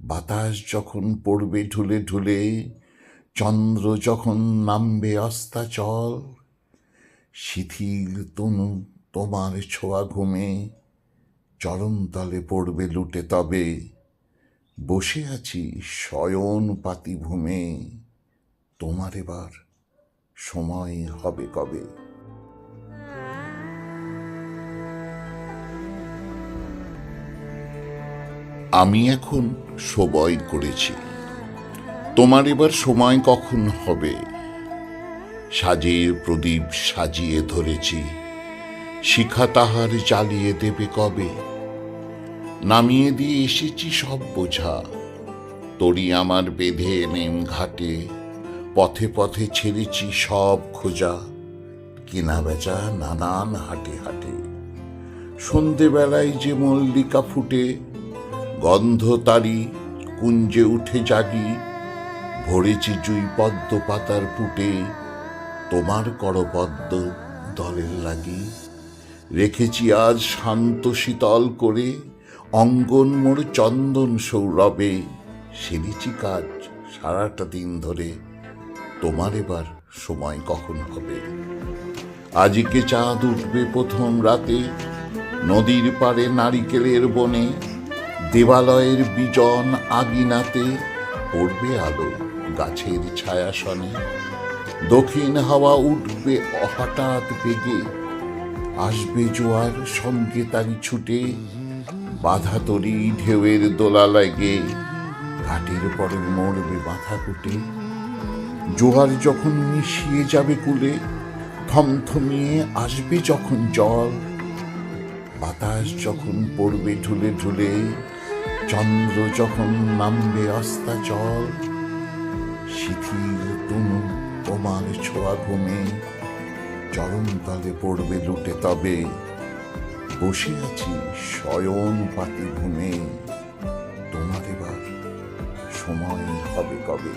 বাতাস যখন পড়বে ঢুলে ঢুলে, চন্দ্র যখন নামবে অস্তাচল, শিথিল তনু তোমার ছোঁয়া ঘুমে, চরণতলে পড়বে লুটে তবে, বসে আছি শয়ন পাতি ভূমে তোমার এবার সময় হবে কবে? আমি এখন সবয় করেছি। তোমার এবার সময় কখন হবে? সাজের প্রদীপ সাজিয়ে ধরেছি। শিখা তাহার জ্বালিয়ে দেবে কবে? নামিয়ে দিয়ে এসেছি সব বোঝা। তরি আমার বেঁধে নেম ঘাটে। পথে পথে ছেড়েছি সব খোঁজা। কেনা বেচা নানান হাটে হাটে। সন্ধেবেলায় যে মল্লিকা ফুটে গন্ধ তারি কুঞ্জে উঠে জাগি, ভরেছি জুই পদ্ম পাতার পুটে, তোমার করপদ্ম দলের লাগি। রেখেছি আজ শান্ত শীতল করে, অঙ্গন মোর চন্দন সৌরভে সেরেছি কাজ সারাটা দিন ধরে, তোমার এবার সময় কখন হবে? আজকে চাঁদ উঠবে প্রথম রাতে, নদীর পাড়ে নারিকেলের বনে দেবালয়ের বিজন আগিনাতে পড়বে আলো গাছের ছায়াসনে দক্ষিণ হাওয়া উঠবে হঠাৎ বেগে, আসবে জোয়ার সঙ্গে তারি ছুটে। বাধা তরি ঢেউয়ের দোলা লাগে ঘাটের পরে মরবে মাথা কুটে জোয়ার যখন মিশিয়ে যাবে কুলে, থমথমিয়ে আসবে যখন জল। বাতাস যখন পড়বে ঢুলে ঢুলে চন্দ্র যখন নামবে আস্তা জল শিথিল তনু তোমার ছোঁয়া ঘুমে, চরণতলে পড়বে লুটে তবে, বসে আছি স্বয়ং পাতি ঘুমে, তোমার এবার সময় হবে কবে?